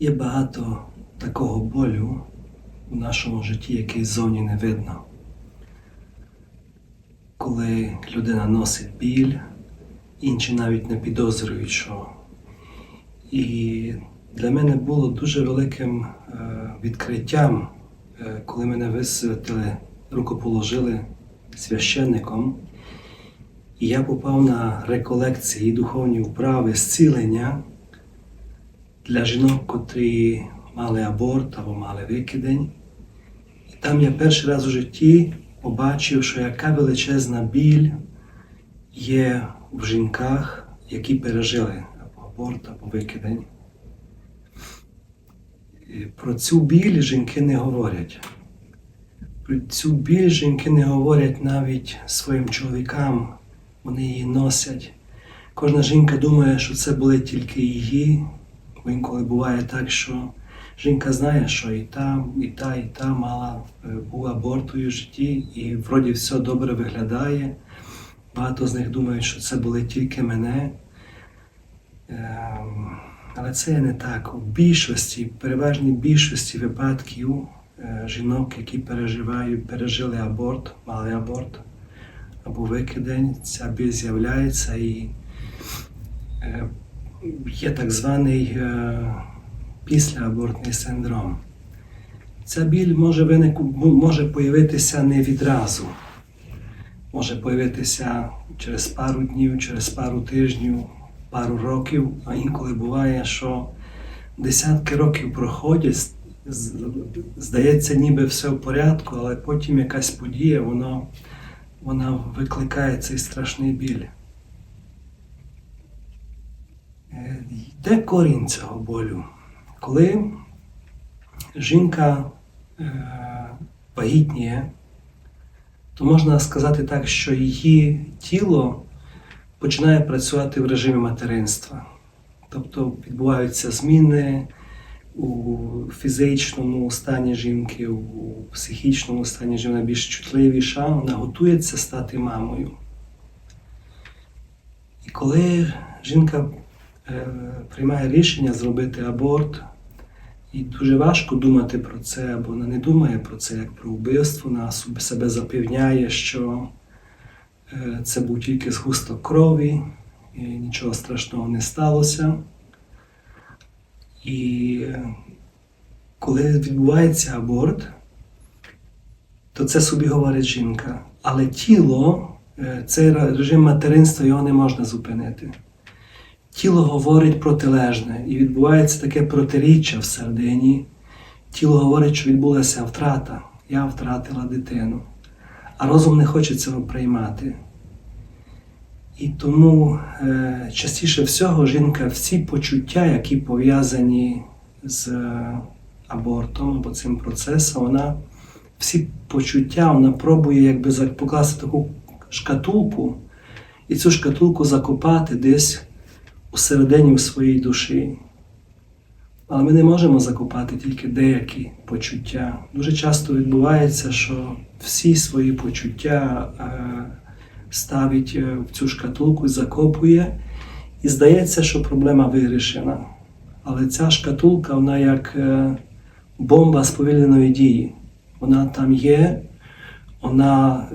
Є багато такого болю у нашому житті, який ззовні не видно. Коли людина носить біль, інші навіть не підозрюють, що. І для мене було дуже великим е, відкриттям, е, коли мене висвятили, рукоположили священником, і я попав на реколекції, духовні вправи, зцілення для жінок, котрі мали аборт або мали викидень. І там я перший раз у житті побачив, що яка величезна біль є в жінках, які пережили або аборт, або викидень. Про цю біль жінки не говорять. Про цю біль жінки не говорять навіть своїм чоловікам. Вони її носять. Кожна жінка думає, що це були тільки її. Бо інколи буває так, що жінка знає, що і та, і та, і та мала е, був аборт у житті, і вроді все добре виглядає. Багато з них думають, що це були тільки мене. Ем, Але це не так. У більшості, переважній більшості випадків е, жінок, які переживають, пережили аборт, мали аборт або викидень, ця біль з'являється і е, є так званий е, післяабортний синдром. Ця біль може винику, м- може появитися не відразу. Може появитися через пару днів, через пару тижнів, пару років, а інколи буває, що десятки років проходять, здається, ніби все в порядку, але потім якась подія, воно, вона викликає цей страшний біль. Е, Де корінь цього болю? Коли жінка е, вагітніє, то можна сказати так, що її тіло починає працювати в режимі материнства. Тобто відбуваються зміни у фізичному стані жінки, у психічному стані жінки, вона більш чутливіша, вона готується стати мамою. І коли жінка приймає рішення зробити аборт, і дуже важко думати про це, або вона не думає про це як про вбивство, вона себе запевняє, що е, це був тільки згусток крові, і нічого страшного не сталося. І е, коли відбувається аборт, то це собі говорить жінка. Але тіло, е, цей режим материнства його не можна зупинити. Тіло говорить протилежне, і відбувається таке протиріччя всередині. Тіло говорить, що відбулася втрата. Я втратила дитину. А розум не хоче цього приймати. І тому е, частіше всього жінка всі почуття, які пов'язані з е, абортом або цим процесом, вона всі почуття вона пробує якби покласти таку шкатулку і цю шкатулку закопати десь усередині у своїй душі. Але ми не можемо закопати тільки деякі почуття. Дуже часто відбувається, що всі свої почуття е, ставить е, в цю шкатулку закопує, і здається, що проблема вирішена. Але ця шкатулка, вона як е, бомба сповільненої дії. Вона там є, вона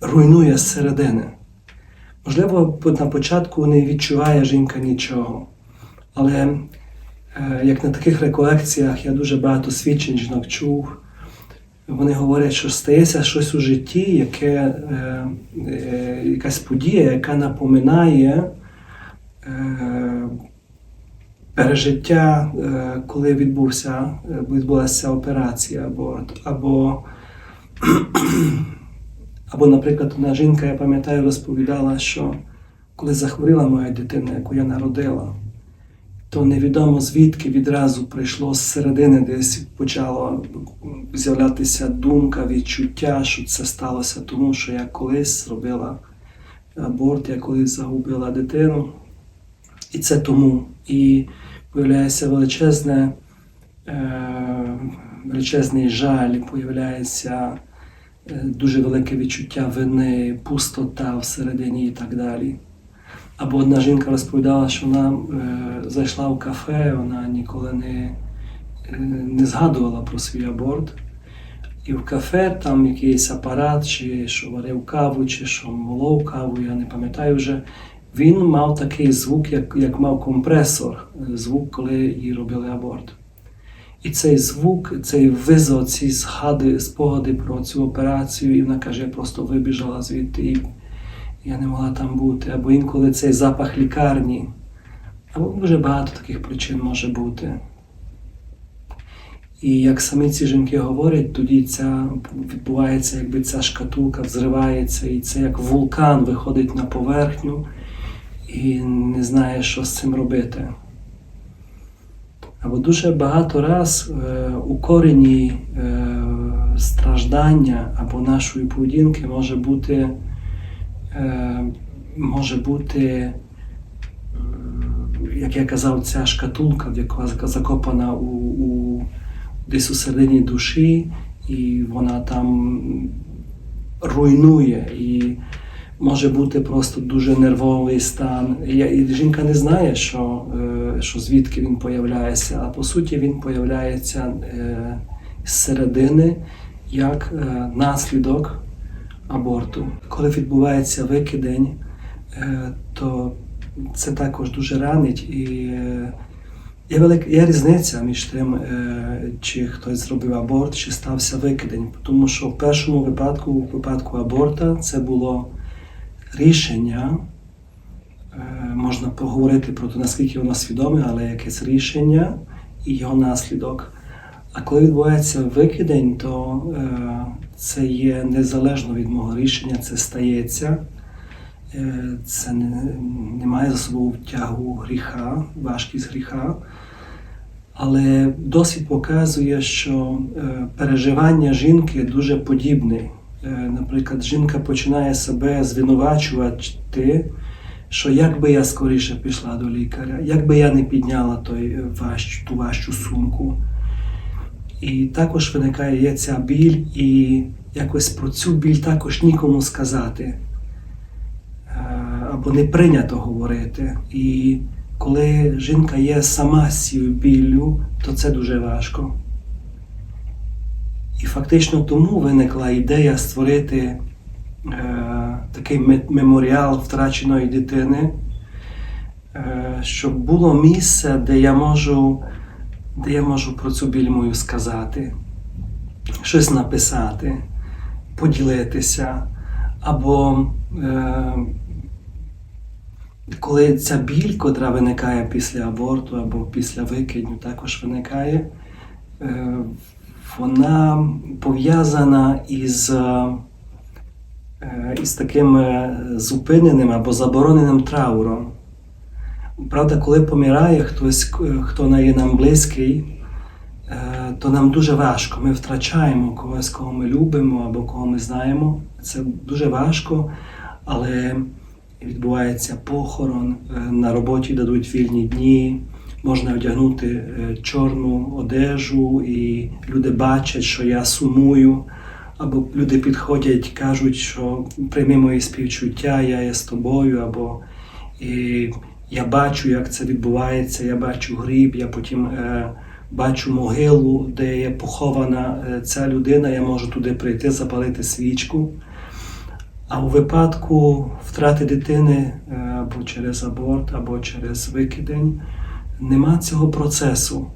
руйнує зсередини. Можливо, на початку не відчуває жінка нічого. Але е, як на таких реколекціях я дуже багато свідчень жінок чув. Вони говорять, що стається щось у житті, яке, е, е, якась подія, яка напоминає пережиття, коли відбувся, відбулася операція аборт, або або, наприклад, одна жінка, я пам'ятаю, розповідала, що коли захворіла моя дитина, яку я народила, то невідомо звідки відразу прийшло з середини, десь почала з'являтися думка, відчуття, що це сталося тому, що я колись зробила аборт, я колись загубила дитину. І це тому. І появляється величезне, е, величезний жаль, появляється дуже велике відчуття вини, пустота всередині і так далі. Або одна жінка розповідала, що вона е, зайшла в кафе, вона ніколи не, е, не згадувала про свій аборт. І в кафе там якийсь апарат, чи що варив каву, чи що молов каву, я не пам'ятаю вже. Він мав такий звук, як, як мав компресор, е, звук, коли їй робили аборт. І цей звук, цей визов, ці згади, спогади про цю операцію, і вона каже, я просто вибіжала звідти, і я не могла там бути. Або інколи цей запах лікарні. Або дуже багато таких причин може бути. І як самі ці жінки говорять, тоді ця відбувається, якби ця шкатулка взривається, і це як вулкан виходить на поверхню і не знає, що з цим робити. Або дуже багато раз е, у корені е, страждання або нашої поведінки може бути, е, може бути, е, як я казав, ця шкатулка, яка закопана у, у, десь у середині душі, і вона там руйнує. І може бути просто дуже нервовий стан. І, жінка не знає, що, е, що звідки він появляється, а по суті він появляється е, з середини як е, наслідок аборту. Коли відбувається викидень, то це також дуже ранить і. Є велика є різниця між тим, чи хтось зробив аборт, чи стався викидень. Тому що в першому випадку, у випадку аборта, це було рішення. Е, Можна поговорити про те, наскільки воно свідоме, але якесь рішення і його наслідок. А коли відбувається викидень, то е, це є незалежно від мого рішення, це стається. Е, Це не, не має за собою тягу гріха, важкість гріха. Але досвід показує, що переживання жінки дуже подібне. Е, Наприклад, жінка починає себе звинувачувати, що як би я скоріше пішла до лікаря, як би я не підняла той е, важч, ту важчу сумку. І також виникає ця біль, і якось про цю біль також нікому сказати е, або не прийнято говорити. І коли жінка є сама з цією біллю, то це дуже важко. І фактично тому виникла ідея створити е, такий меморіал втраченої дитини, е, щоб було місце, де я можу, де я можу про цю біль мою сказати, щось написати, поділитися, або е, коли ця біль, котра виникає після аборту або після викидню, також виникає, е, вона пов'язана із, е, із таким е, зупиненим або забороненим трауром. Правда, коли помирає хтось, хто є нам близький, е, то нам дуже важко. Ми втрачаємо когось, кого ми любимо або кого ми знаємо. Це дуже важко, але відбувається похорон, на роботі дадуть вільні дні, можна одягнути е, чорну одежу, і люди бачать, що я сумую. Або люди підходять, кажуть, що прийми мої співчуття, я є з тобою, або і я бачу, як це відбувається, я бачу гріб, я потім е, бачу могилу, де є похована е, ця людина, я можу туди прийти, запалити свічку. А у випадку втрати дитини е, або через аборт, або через викидень нема цього процесу.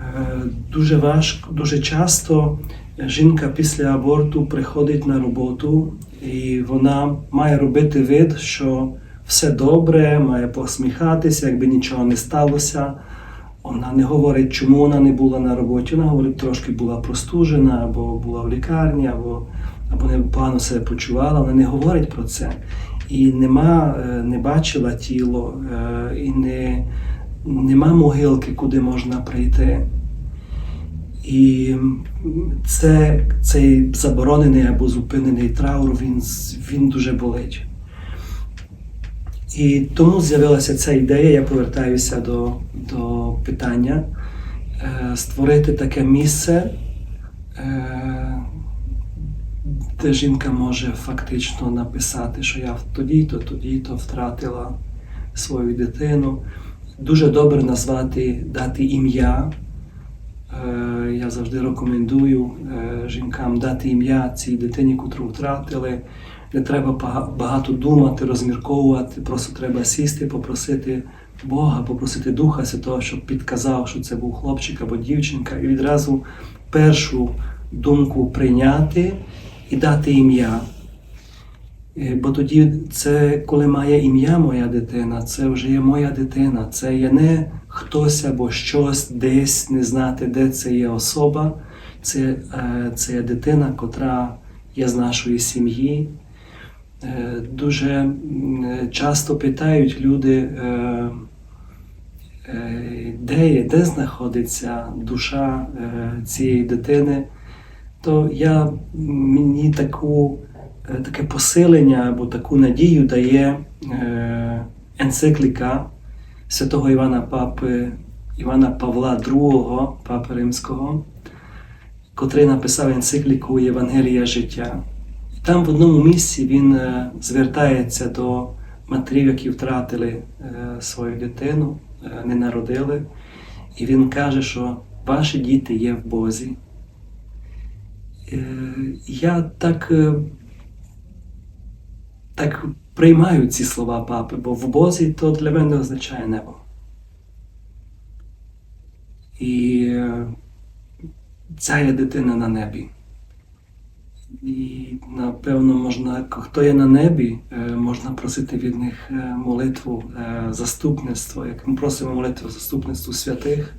Е, Дуже важко, дуже часто жінка після аборту приходить на роботу і вона має робити вид, що все добре, має посміхатися, якби нічого не сталося. Вона не говорить, чому вона не була на роботі. Вона говорить, трошки була простужена, або була в лікарні, або, або не погано себе почувала. Вона не говорить про це. І нема, е, не бачила тіло, е, і не, нема могилки, куди можна прийти. І це, цей заборонений або зупинений траур, він, він дуже болить. І тому з'явилася ця ідея, я повертаюся до, до питання, е, створити таке місце, е, де жінка може фактично написати, що я тоді-то, тоді-то втратила свою дитину. Дуже добре назвати, дати ім'я. Е, Я завжди рекомендую е, жінкам дати ім'я цій дитині, котру втратили. Не треба багато думати, розмірковувати, просто треба сісти, попросити Бога, попросити Духа Святого, щоб підказав, що це був хлопчик або дівчинка, і відразу першу думку прийняти і дати ім'я. Е, Бо тоді це, коли має ім'я моя дитина, це вже є моя дитина. Це є не хтось або щось десь не знати, де це є особа. Це, е, це є дитина, котра є з нашої сім'ї. Е, Дуже часто питають люди, де є, де знаходиться душа цієї дитини, то я мені таку, таке посилення або таку надію дає е, енцикліка святого Івана Папи Івана Павла II, Папи Римського, котрий написав енцикліку Євангелія життя. І там в одному місці він е, звертається до матерів, які втратили е, свою дитину, е, не народили. І він каже, що ваші діти є в Бозі. Е, Я так, е, так приймаю ці слова папи, бо в Бозі то для мене означає небо. І е, ця є дитина на небі. І напевно можна, хто є на небі, е, можна просити від них е, молитву заступництво, як ми просимо молитву заступництву святих.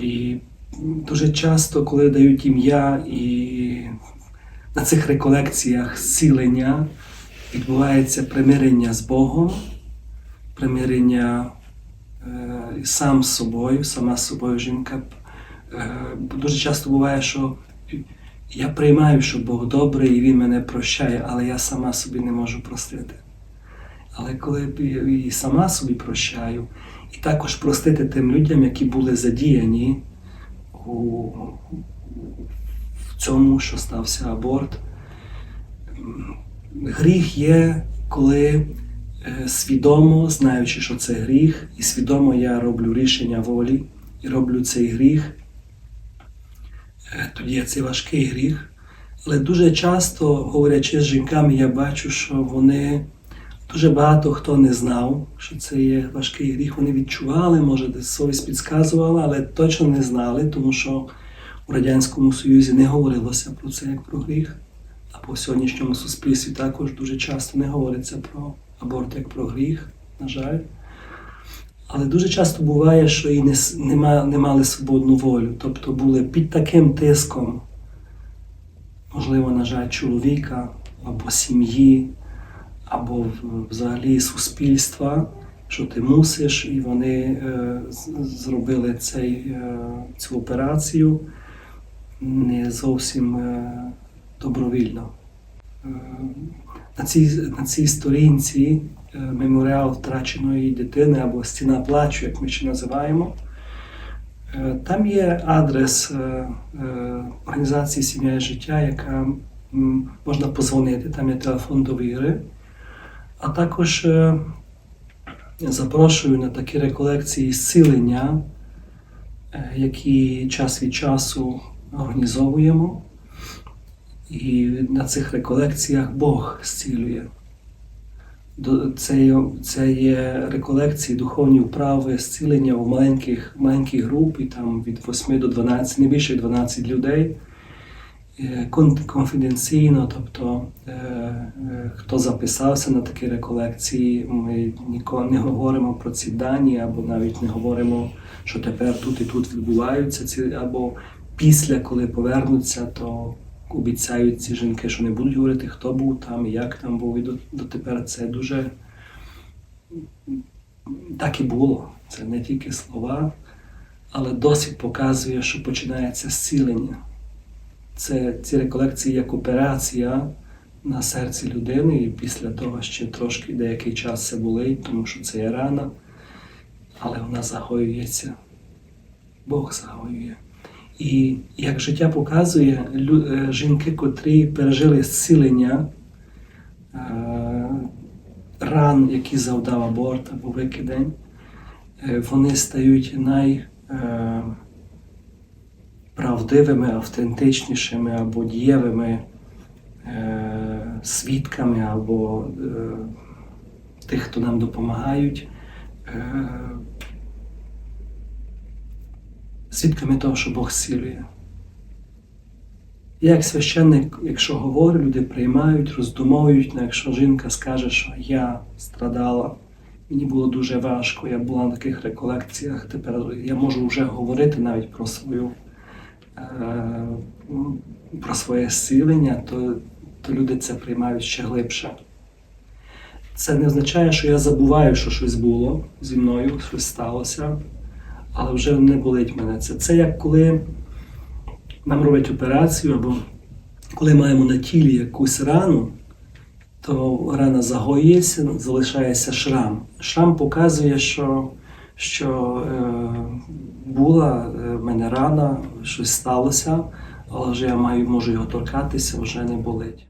І дуже часто, коли дають ім'я і на цих реколекціях зцілення, відбувається примирення з Богом, примирення е, сам з собою, сама з собою жінка. Е, дуже часто буває, що я приймаю, що Бог добрий і Він мене прощає, але я сама собі не можу простити. Але коли я сама собі прощаю, і також простити тим людям, які були задіяні у, в цьому, що стався аборт. Гріх є, коли е, свідомо, знаючи, що це гріх, і свідомо я роблю рішення волі і роблю цей гріх. Е, Тоді є цей важкий гріх. Але дуже часто, говорячи з жінками, я бачу, що вони дуже багато хто не знав, що це є важкий гріх. Вони відчували, може, десь совість підказувала, але точно не знали, тому що у Радянському Союзі не говорилося про це як про гріх. А по сьогоднішньому суспільстві також дуже часто не говориться про аборт як про гріх, на жаль. Але дуже часто буває, що і не, не, не мали свободну волю, тобто були під таким тиском, можливо, на жаль, чоловіка або сім'ї, або взагалі суспільства, що ти мусиш, і вони е, зробили цей, е, цю операцію не зовсім е, добровільно. Е, на цій, на цій сторінці е, меморіал втраченої дитини або стіна плачу, як ми ще називаємо. Там є адрес організації Сім'я і життя, яка можна позвонити, там є телефон довіри. А також запрошую на такі реколекції зцілення, які час від часу організовуємо. І на цих реколекціях Бог зцілює. Це є, це є реколекції, духовні вправи, зцілення в маленьких, маленьких груп, і там від 8 до 12, не більше 12 людей. Е, Конфіденційно, тобто е, е, хто записався на такі реколекції, ми ніколи не говоримо про ці дані, або навіть не говоримо, що тепер тут і тут відбуваються ці, або після, коли повернуться, то обіцяють ці жінки, що не будуть говорити, хто був там, як там був. І дотепер це дуже так і було. Це не тільки слова, але досвід показує, що починається зцілення. Це ці реколекції як операція на серці людини, і після того ще трошки деякий час це болить, тому що це є рана, але вона загоюється. Бог загоює. І як життя показує, е, жінки, котрі пережили зцілення е, ран, які завдав аборт або викидень, е, вони стають най, е, автентичнішими або дієвими свідками або тих, хто нам допомагають. Свідками того, що Бог зцілює. Я як священник, якщо говорю, люди приймають, роздумовують, ну, якщо жінка скаже, що я страдала, мені було дуже важко, я була на таких реколекціях, тепер я можу вже говорити навіть про свою е, про своє зцілення, то, то люди це приймають ще глибше. Це не означає, що я забуваю, що щось було зі мною, щось сталося, але вже не болить мене це. Це як коли нам роблять операцію, або коли маємо на тілі якусь рану, то рана загоюється, залишається шрам. Шрам показує, що, що е, була е, в мене рана, щось сталося, але вже я маю, можу його торкатися, вже не болить.